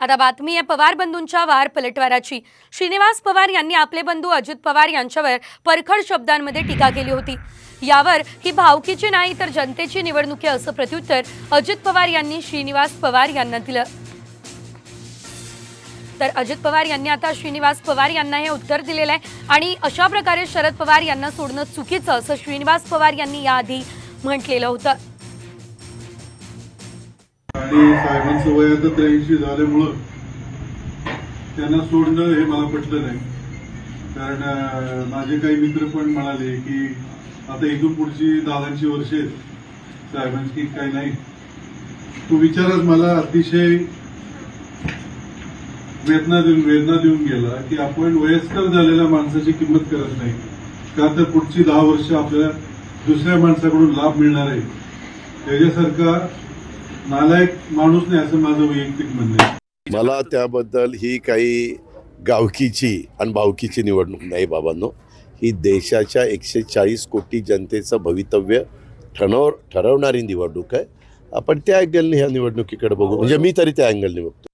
आता बातमी आहे पवार बंधूंच्या वार पलटवाराची. श्रीनिवास पवार यांनी आपले बंधू अजित पवार यांच्यावर परखड शब्दांमध्ये टीका केली होती. यावर ही भावकीची नाही तर जनतेची निवडणूक आहे असं प्रत्युत्तर अजित पवार यांनी श्रीनिवास पवार यांना दिलं. तर अजित पवार यांनी आता श्रीनिवास पवार यांना हे उत्तर दिलेलं आहे आणि अशा प्रकारे शरद पवार यांना सोडणं चुकीचं असं श्रीनिवास पवार यांनी याआधी म्हटलेलं होतं. आणि साहेबांचं वय आता त्र्याऐंशी झाल्यामुळं त्यांना सोडणं हे मला पटलं नाही. कारण माझे काही मित्र पण म्हणाले की आता इथून पुढची दादांची वर्ष आहेत. साहेबांची काही नाही. तो विचारच मला अतिशय वेदना देऊन वेदना देऊन गेला की आपण वयस्कर झालेल्या माणसाची किंमत करत नाही. का तर पुढची दहा वर्ष आपल्याला दुसऱ्या माणसाकडून लाभ मिळणार आहे. त्याच्यासारखा नालायक माणूस नाही असं माझं वैयक्तिक म्हणणं आहे. मला त्याबद्दल ही काही गावकीची आणि भावकीची निवडणूक नाही बाबांनो. ही देशाच्या एकशे चाळीस कोटी जनतेचं भवितव्य ठरव ठरवणारी निवडणूक आहे. आपण त्या अँगलने ह्या निवडणुकीकडे बघू. म्हणजे मी तरी त्या अँगलने बघतो